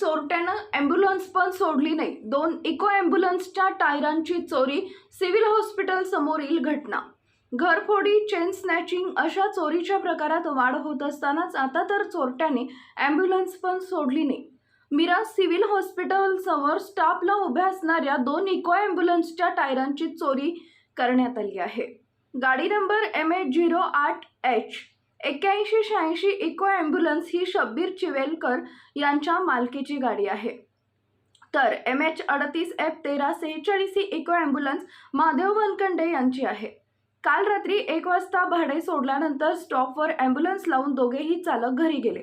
चोरट्यानं ambulance पण सोडली नाही. दोन इको ॲम्ब्युलन्सच्या टायरांची चोरी सिव्हिल हॉस्पिटल समोरील घटना. घरफोडी चेन स्नॅचिंग अशा चोरीच्या प्रकारात वाढ होत असतानाच आता तर चोरट्याने ॲम्ब्युलन्स पण सोडली नाही. मीरा सिव्हिल हॉस्पिटलसमोर स्टाफला उभ्या असणाऱ्या दोन इको ॲम्ब्युलन्सच्या टायरांची चोरी करण्यात आली आहे. गाडी नंबर एम एच झिरो आठ एच एक्क्याऐंशी शहाऐंशी इको ॲम्ब्युलन्स ही शब्बीर चिवेलकर यांच्या मालकीची गाडी आहे. तर एम एच अडतीस एफ तेरा सेहेचाळीस ही इको ॲम्ब्युलन्स महादेव वनकंडे यांची आहे. काल रात्री एक वाजता भाडे सोडल्यानंतर स्टॉपवर ॲम्ब्युलन्स लावून दोघेही चालक घरी गेले.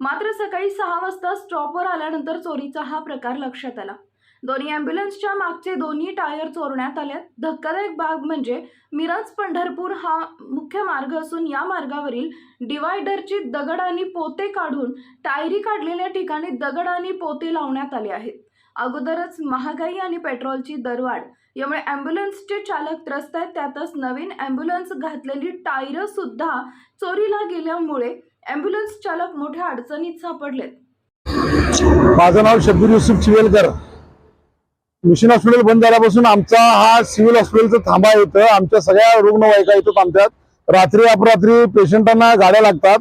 मात्र सकाळी सहा वाजता स्टॉपवर आल्यानंतर चोरीचा हा प्रकार लक्षात आला. दोन्ही ॲम्ब्युलन्सच्या मागचे दोन्ही टायर चोरण्यात आले धक्कादायक भाग म्हणजे मिरज पंढरपूर हा मुख्य मार्ग असून या मार्गावरील डिवायडरची दगड आणि पोते काढून टायरी काढलेल्या ठिकाणी दगड आणि पोते लावण्यात आले आहेत. अगोदरच महागाई आणि पेट्रोलची दरवाढ. यामुळे ॲम्ब्युलन्सचे चालक त्रस्त आहेत. त्यातच नवीन ॲम्ब्युलन्स घातलेली टायरं सुद्धा चोरीला गेल्यामुळे ॲम्ब्युलन्स चालक मोठ्या अडचणीत सापडलेत. माझं नाव शब्बीर युसुफ चिवेलकर. मिशन हॉस्पिटल बंद झाल्यापासून आमचा हा सिव्हिल हॉस्पिटलचा थांबा येतं. आमच्या सगळ्या रुग्णवाहिका येतात आमच्यात. रात्री अपरात्री पेशंटांना गाड्या लागतात.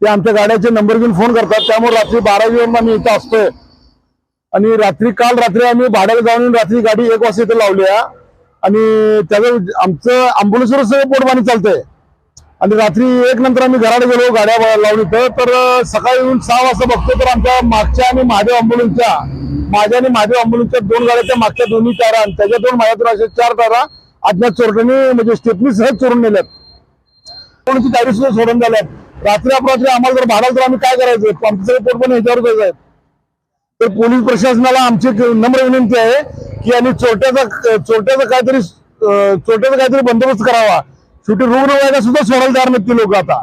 ते आमच्या गाड्याचे नंबर घेऊन फोन करतात. त्यामुळे रात्री बारा येऊन आम्ही इथं असतोय. आणि रात्री काल रात्री आम्ही भाड्याला जाऊन रात्री गाडी एक वाजता इथं लावली आहे. आणि त्याचं आमचं अँब्युलन्सवर सगळं पोटपाणी चालतंय. आणि रात्री एक नंतर आम्ही घराडे गेलो गाड्या लावून इथं. तर सकाळी येऊन सहा वाजता बघतो. तर आमच्या मागच्या आणि महादेव अँब्युलन्सच्या माझ्या आणि माझ्या अँब्युलन्सच्या दोन गाड्याच्या मागच्या दोन्ही तारा आणि त्याच्या दोन माझ्या अशा चार तारा अज्ञात चोरट्याने म्हणजे स्टेपनी सहज चोरून नेल्यात. कोणाची टायरी सुद्धा सोडून झाल्यात. रात्री अपरात्री आम्हाला जर भाडाल तर आम्ही काय करायचं? आमचं रिपोर्ट पोट पण ह्याच्यावरच आहेत. तर पोलीस प्रशासनाला आमची नम्र विनंती आहे की यांनी चोरट्याचा चोरट्याचा काहीतरी चोरट्याचा काहीतरी बंदोबस्त करावा. शेवटी रुग्णवाहिका सुद्धा सोडायला तयार नाहीत ती लोक आता.